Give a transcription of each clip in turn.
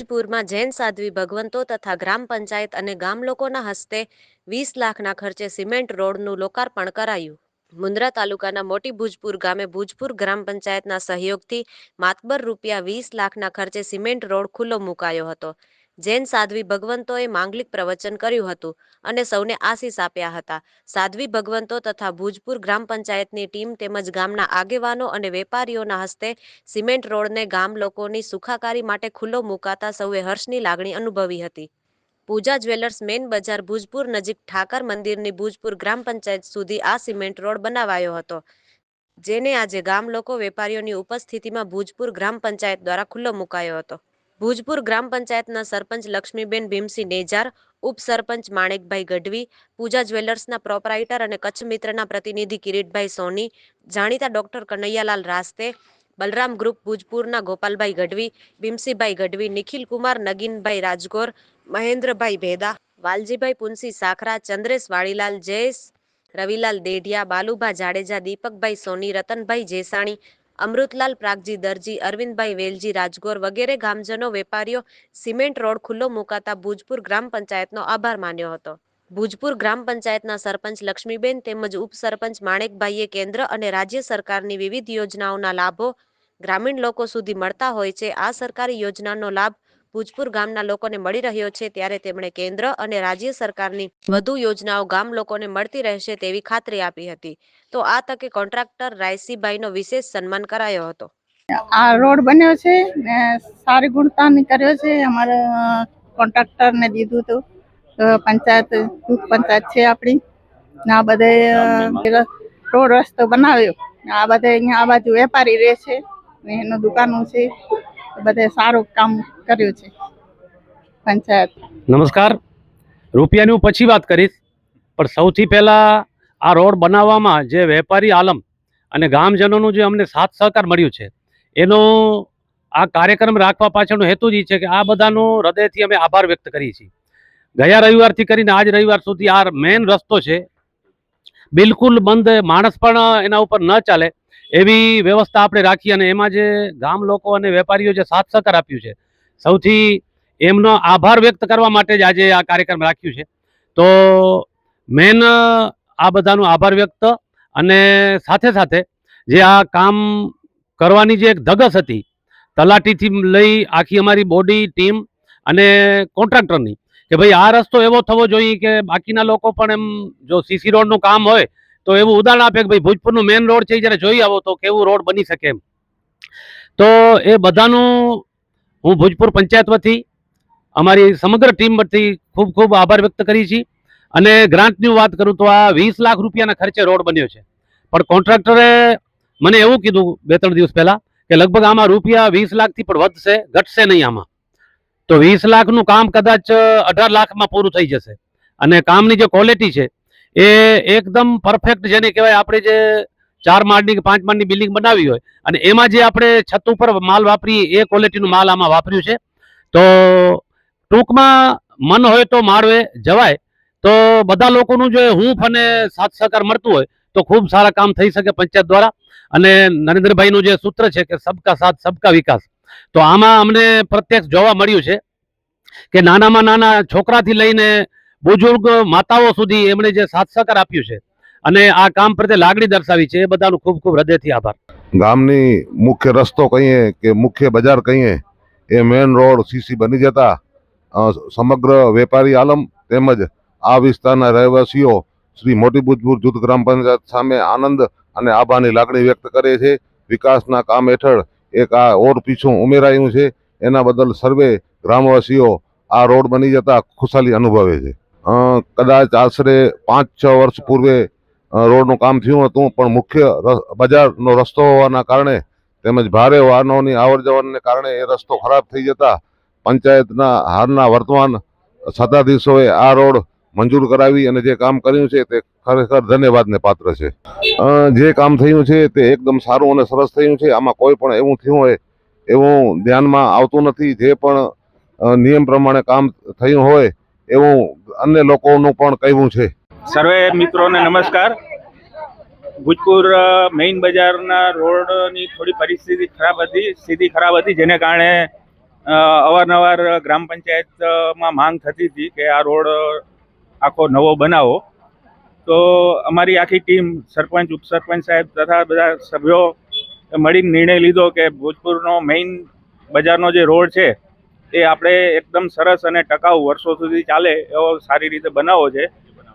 ભુજપુરમાં જૈન સાધ્વી ભગવંતો તથા ગ્રામ પંચાયત અને ગામ લોકોના હસ્તે વીસ લાખના ખર્ચે સિમેન્ટ રોડનું લોકાર્પણ કરાયું. મુન્દ્રા તાલુકાના મોટી ભુજપુર ગામે ભુજપુર ગ્રામ પંચાયતના સહયોગથી માતબર રૂપિયા વીસ લાખના ખર્ચે સિમેન્ટ રોડ ખુલ્લો મુકાયો હતો. જૈન સાધ્વી ભગવંતોએ માંગલિક પ્રવચન કર્યું હતું અને સૌને આશીષ આપ્યા હતા. સાધ્વી ભગવંતો તથા ભુજપુર ગ્રામ પંચાયતની ટીમ તેમજ ગામના આગેવાનો અને વેપારીઓના હસ્તે સિમેન્ટ રોડને ગામ લોકોની સુખાકારી માટે ખુલ્લો મુકાતા સૌએ હર્ષની લાગણી અનુભવી હતી. પૂજા જ્વેલર્સ મેન બજાર ભુજપુર નજીક ઠાકર મંદિરની ભુજપુર ગ્રામ પંચાયત સુધી આ સિમેન્ટ રોડ બનાવાયો હતો, જેને આજે ગામ લોકો વેપારીઓની ઉપસ્થિતિમાં ભુજપુર ગ્રામ પંચાયત દ્વારા ખુલ્લો મુકાયો હતો. ભુજપુર ગ્રામ પંચાયતના સરપંચ લક્ષ્મીબેન ભીમસિંહ નેજાર ઉપસરપંચ માણેકભાઈ ગઢવી, પૂજા જ્વેલર્સના પ્રોપરાઇટર અને કચ્છ મિત્રના પ્રતિનિધિ કિરીટભાઈ સોની, જાણીતા ડોક્ટર કનૈયાલાલ રાસ્તે, બલરામ ગ્રુપ ભુજપુરના ગોપાલભાઈ ગઢવી ભીમસિંહભાઈ ગઢવી નિખિલ કુમાર નગીનભાઈ રાજગોર, મહેન્દ્રભાઈ ભેદા, વાલજીભાઈ પુનસી સાખરા, ચંદ્રેશ વાળીલાલ જયેશ, રવિલાલ દેઢિયા, બાલુભા જાડેજા, દીપકભાઈ સોની, રતનભાઈ જેસાણી અમૃતલાલ પ્રાગજી, દરજી, અરવિંદભાઈ વેલજી, રાજગોર વગેરે ગામજનો, વેપારીઓ, સિમેન્ટ રોડ ખુલ્લો મુકાતા ભુજપુર ગ્રામ પંચાયતનો આભાર માન્યો હતો. ભુજપુર ગ્રામ પંચાયતના સરપંચ લક્ષ્મીબેન તેમજ ઉપસરપંચ માણેકભાઈએ કેન્દ્ર અને રાજ્ય સરકારની વિવિધ યોજનાઓના લાભો ગ્રામીણ લોકો સુધી મળતા હોય છે. આ સરકારી યોજનાનો લાભ ભુજપુર ગામના લોકોને મળી રહ્યો છે, ત્યારે તેમણે કેન્દ્ર અને રાજ્ય સરકારની વધુ યોજનાઓ ગામ લોકોને મળતી રહેશે તેવી ખાતરી આપી હતી. તો આ તકે કોન્ટ્રાક્ટર રાયસીભાઈનો વિશેષ સન્માન કરાયો હતો. આ રોડ બન્યો છે, ને સારી ગુણતાની કર્યો છે, અમારે કોન્ટ્રાક્ટર ને દીધું હતું. પંચાયત દૂધ પંચાયત છે આપણી. ને આ બધે રોડ રસ્તો બનાવ્યો. આ બધે અહીંયા આ બાજુ વેપારી રહે છે એનું દુકાનો છે. બધે સારું કામ કર્યું છે. પંચાયત. નમસ્કાર. રૂપિયાની હું પછી વાત કરીશ. પણ સૌથી પહેલાં આ રોડ બનાવવામાં જે વેપારી આલમ અને ગામજનોનું જે અમને સાથ સહકાર મળ્યું છે, એનો આ કાર્યક્રમ રાખવા પાછળનો હેતુ જ છે કે આ બધાનો હૃદયથી અમે આભાર વ્યક્ત કરીએ છીએ. ગયા રવિવારથી કરીને આજ રવિવાર સુધી આ મેઇન રસ્તો છે. બિલકુલ બંધ, માણસ પણ એના ઉપર ન ચાલે. એવી વ્યવસ્થા આપણે રાખી અને એમાં જે ગામ લોકો અને વેપારીઓ જે સાથ સહકાર આપ્યું છે, સૌથી એમનો આભાર વ્યક્ત કરવા માટે જ આજે આ કાર્યક્રમ રાખ્યું છે. તો મેન આ બધાનો આભાર વ્યક્ત અને સાથે સાથે જે આ કામ કરવાની જે એક ધગસ હતી, તલાટીથી લઈ આખી અમારી બોડી ટીમ અને કોન્ટ્રાક્ટરની કે ભાઈ આ રસ્તો એવો થવો જોઈએ કે બાકીના લોકો પણ એમ જો સીસી રોડનું કામ હોય તો એવું ઉદાહરણ આપે કે ભાઈ ભુજપુરનું મેન રોડ છે જ્યારે જોઈ આવો તો કેવું રોડ બની શકે એમ. તો એ બધાનું હું ભુજપુર પંચાયત વતી અમારી સમગ્ર ટીમ વતી ખૂબ ખૂબ આભાર વ્યક્ત કરી છીએ અને ગ્રાન્ટની વાત કરું તો આ વીસ લાખ રૂપિયાના ખર્ચે રોડ બન્યો છે. પણ કોન્ટ્રાક્ટરે મને એવું કીધું બે ત્રણ દિવસ પહેલા કે લગભગ આમાં રૂપિયા વીસ લાખથી પણ વધશે, ઘટશે નહીં આમાં. તો વીસ લાખનું કામ કદાચ અઢાર લાખમાં પૂરું થઈ જશે. અને કામની જે ક્વોલિટી છે એ એકદમ પરફેક્ટ જેને કહેવાય આપણે જે ચાર માળની કે પાંચ માળની બિલ્ડિંગ બનાવી હોય. અને એમાં જે આપણે છત ઉપર માલ વાપરીએ, એ ક્વોલિટીનું માલ આમાં વાપર્યું છે. તો ટૂંકમાં મન હોય તો માળવે જવાય. તો બધા લોકોનું જો હૂંફ અને સાથ સહકાર મળતું હોય, તો ખૂબ સારા કામ થઈ શકે પંચાયત દ્વારા. અને નરેન્દ્રભાઈનું જે સૂત્ર છે કે સબકા સાથ, સબકા વિકાસ તો આમાં અમને પ્રત્યક્ષ જોવા મળ્યું છે કે નાનામાં નાના છોકરાથી લઈને બુજુર્ગ માતાઓ સુધી એમણે જે સાથ સહકાર આપ્યું છે અને આ કામ પ્રત્યે લાગણી દર્શાવી છે, એ બધાનું ખૂબ ખૂબ હૃદયથી આભાર. ગામની મુખ્ય રસ્તો કહીએ કે મુખ્ય બજાર કહીએ, એ મેન રોડ સીસી બની જતા સમગ્ર વેપારી આલમ તેમજ આ વિસ્તારના રહેવાસીઓ શ્રી મોટી ભુજપુર જૂથ ગ્રામ પંચાયત સામે આનંદ અને આભારની લાગણી વ્યક્ત કરે છે. વિકાસના કામ હેઠળ એક આ ઓર પીછું ઉમેરાયું છે. એના બદલ સર્વે ગ્રામવાસીઓ આ રોડ બની જતા ખુશાલી અનુભવે છે. કદાચ આશરે પાંચ છ વર્ષ પૂર્વે રોડનું કામ થયું હતું, પણ મુખ્ય બજારનો રસ્તો હોવાના કારણે તેમજ ભારે વાહનોની આવર જવરને કારણે એ રસ્તો ખરાબ થઈ જતા પંચાયતના હાલના વર્તમાન સત્તાધીશોએ આ રોડ મંજૂર કરાવી અને જે કામ કર્યું છે તે ખરેખર ધન્યવાદને પાત્ર છે. જે કામ થયું છે તે એકદમ સારું અને સરસ થયું છે. આમાં કોઈ પણ એવું થયું હોય એવું ધ્યાનમાં આવતું નથી. જે પણ નિયમ પ્રમાણે કામ થયું હોય એવું અન્ય લોકોનું પણ કહેવું છે. સર્વે મિત્રોને નમસ્કાર. ભુજપુર મેઇન બજારના રોડની થોડી પરિસ્થિતિ ખરાબ હતી, સ્થિતિ ખરાબ હતી, જેને કારણે અવારનવાર ગ્રામ પંચાયતમાં માંગ થતી હતી કે આ રોડ આખો નવો બનાવો. તો અમારી આખી ટીમ, સરપંચ, ઉપસરપંચ સાહેબ તથા બધા સભ્યો મળીને નિર્ણય લીધો કે ભોજપુરનો મેઇન બજારનો જે રોડ છે એ આપણે એકદમ સરસ અને ટકાઉ વર્ષો સુધી ચાલે એવો સારી રીતે બનાવો છે.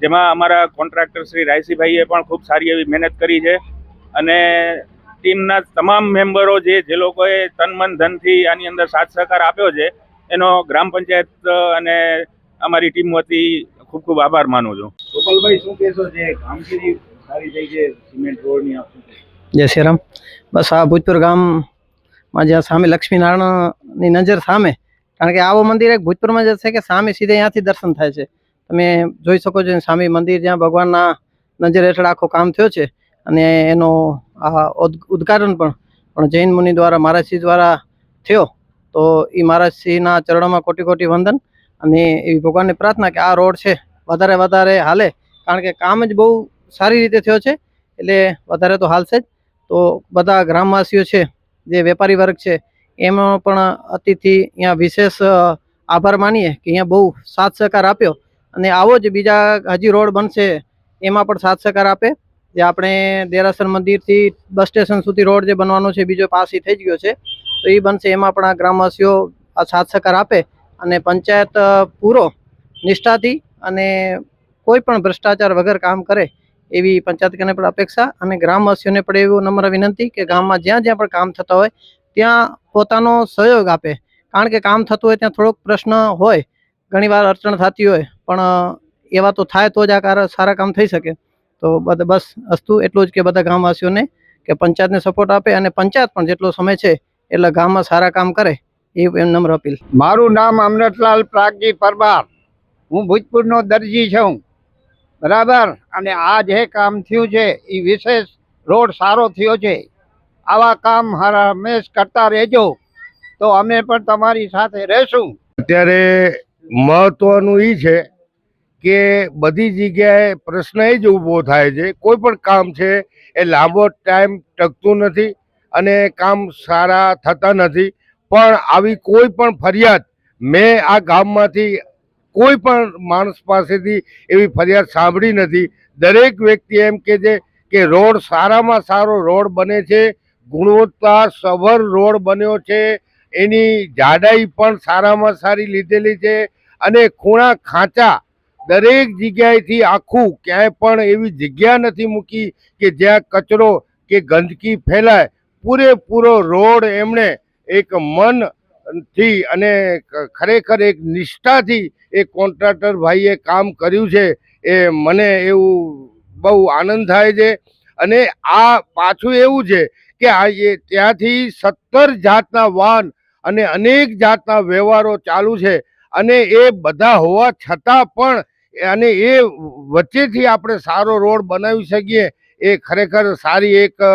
જેમાં અમારા કોન્ટ્રાક્ટર શ્રી રાયસીભાઈએ પણ ખૂબ સારી એવી મહેનત કરી છે અને ટીમના તમામ મેમ્બરો જે જે લોકોએ તન મન ધનથી આની અંદર સાથ સહકાર આપ્યો છે એનો ગ્રામ પંચાયત અને અમારી ટીમ વતી ખૂબ ખૂબ આભાર માનું છું. ગોપાલભાઈ શું કહેશો જે કામગીરી સારી થઈ છે સિમેન્ટ રોડની જય શ્રી રામ. બસ આ ભૂજપુર ગામમાં જ્યાં સામે લક્ષ્મીનારાયણની નજર સામે કારણ કે આવો મંદિર એક ભૂજપુરમાં જ છે કે સામે સીધે અહીંયાથી દર્શન થાય છે. તમે જોઈ શકો છો સામે મંદિર જ્યાં ભગવાનના નજર હેઠળ આખું કામ થયો છે અને એનો આ ઉદઘાટન પણ પણ જૈન મુનિ દ્વારા, મહારાજશ્રી દ્વારા થયો. તો એ મહારાજશ્રીના ચરણોમાં કોટી કોટી વંદન અને એવી ભગવાનને પ્રાર્થના કે આ રોડ છે વધારે વધારે હાલે. કારણ કે કામ જ બહુ સારી રીતે થયો છે, એટલે વધારે તો હાલશે જ. તો બધા ગ્રામવાસીઓ છે, જે વેપારી વર્ગ છે એમાં પણ અતિથિ અહીંયા વિશેષ આભાર માનીએ કે અહીંયા બહુ સાથ સહકાર આપ્યો. અને આવો જ બીજા હજી રોડ બનશે, એમાં પણ સાથ સહકાર આપે. જે આપણે દેરાસર મંદિરથી બસ સ્ટેશન સુધી રોડ જે બનવાનો છે, બીજો પાસી થઈ ગયો છે, તો એ બનશે. એમાં પણ આ ગ્રામવાસીઓ આ સાથ સહકાર આપે અને પંચાયત પૂરો નિષ્ઠાથી અને કોઈ પણ ભ્રષ્ટાચાર વગર કામ કરે એવી પંચાયત કને પણ અપેક્ષા. અને ગ્રામવાસીઓને પણ એવું નમ્ર વિનંતી કે ગામમાં જ્યાં જ્યાં પણ કામ થતા હોય ત્યાં પોતાનો સહયોગ આપે. કારણ કે કામ થતું હોય ત્યાં થોડોક પ્રશ્ન હોય ઘણીવાર અડચણ થતી હોય, પણ એવા તો થાય તો જ આ સારા કામ થઈ શકે. તો બસ અસ્તુ એટલું જ કે બધા ગામવાસીઓને કે પંચાયતને સપોર્ટ આપે અને પંચાયત પણ જેટલો સમય છે, એટલે ગામમાં સારા કામ કરે એમ નમ્ર અપીલ. મારું નામ અમરતલાલ પ્રાગજી પરમાર. હું ભૂજપુરનો દરજી છું. બરાબર? અને આ જે કામ થયું છે એ વિશેષ રોડ સારો થયો છે. આવા કામ હંમેશ કરતા રહેજો. તો અમે પણ તમારી સાથે રહેશું. અત્યારે મહત્વનું એ છે કે બધી જગ્યાએ પ્રશ્ન એ જ ઊભો થાય છે, કોઈ પણ કામ છે એ લાંબો ટાઈમ ટકતું નથી અને કામ સારા થતા નથી. પણ આવી કોઈ પણ ફરિયાદ, મેં આ ગામમાંથી કોઈ પણ માણસ પાસેથી એવી ફરિયાદ સાંભળી નથી. દરેક વ્યક્તિ એમ કે છે કે રોડ સારામાં સારો રોડ બને છે ગુણવત્તા સભર રોડ બન્યો છે. એની જાડાઈ પણ સારામાં સારી લીધેલી છે અને ખૂણા ખાંચા દરેક જગ્યાએથી આખું ક્યાંય પણ એવી જગ્યા નથી મૂકી કે જ્યાં કચરો કે ગંદકી ફેલાય. પૂરેપૂરો રોડ એમણે એક મનથી અને ખરેખર એક નિષ્ઠાથી એ કોન્ટ્રાક્ટર ભાઈએ કામ કર્યું છે એ મને એવું બહુ આનંદ થાય છે. અને આ પાછું એવું છે કે આ ત્યાંથી સત્તર જાતના વાહન અને અનેક જાતના વ્યવહારો ચાલુ છે. અને એ બધા હોવા છતાં પણ અને એ વચ્ચેથી આપણે સારો રોડ બનાવી શકીએ એ ખરેખર સારી એક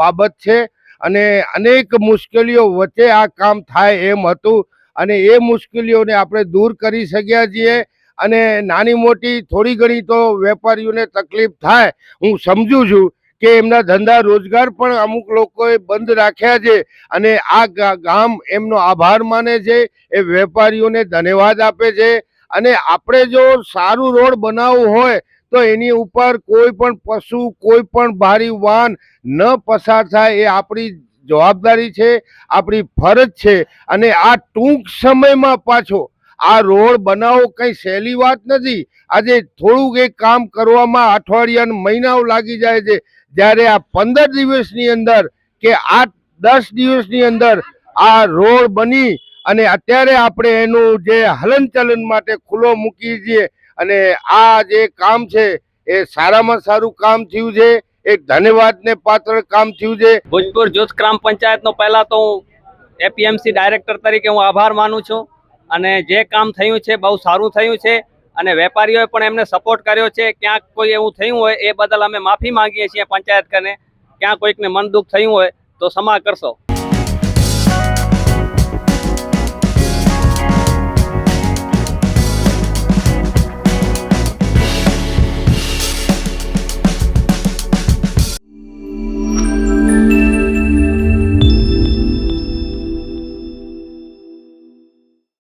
બાબત છે. અને અનેક મુશ્કેલીઓ વચ્ચે આ કામ થાય એમ હતું અને એ મુશ્કેલીઓને આપણે દૂર કરી શક્યા છીએ. અને નાની મોટી થોડી ઘણી તો વેપારીઓને તકલીફ થાય, હું સમજુ છું. કે એમના ધંધા રોજગાર પણ અમુક લોકોએ બંધ રાખ્યા છે અને આ ગામ એમનો આભાર માને છે, એ વેપારીઓને ધન્યવાદ આપે છે. અને આપણે જો સારું રોડ બનાવવું હોય, તો એની ઉપર કોઈ પણ પશુ, કોઈ પણ ભારી વાહન ન પસાર થાય એ આપણી જવાબદારી છે, આપણી ફરજ છે. અને આ ટૂંક સમયમાં પાછો આ રોડ બનાવો કંઈ સહેલી વાત નથી. આજે થોડુંક એક કામ કરવામાં અઠવાડિયા મહિનાઓ લાગી જાય છે. જ્યારે આ પંદર દિવસની અંદર કે આ દસ દિવસની અંદર આ રોડ બની અને અત્યારે આપણે એનું જે હલનચલન માટે ખુલ્લો મૂકીએ છીએ અને આ જે કામ છે એ સારામાં સારું કામ થયું છે. એક ધન્યવાદને પાત્ર કામ થયું છે. ભોજપુર જૂથ ગ્રામ પંચાયતનો પહેલાં તો હું એપીએમસી ડાયરેક્ટર તરીકે હું આભાર માનું છું. અને જે કામ થયું છે, બહુ સારું થયું છે અને વેપારીઓએ પણ એમને સપોર્ટ કર્યો છે. ક્યાંક કોઈ એવું થયું હોય, એ બદલ અમે માફી માંગીએ છીએ પંચાયત કરીને ક્યાં કોઈકને મન દુઃખ થયું હોય, તો ક્ષમા કરશો.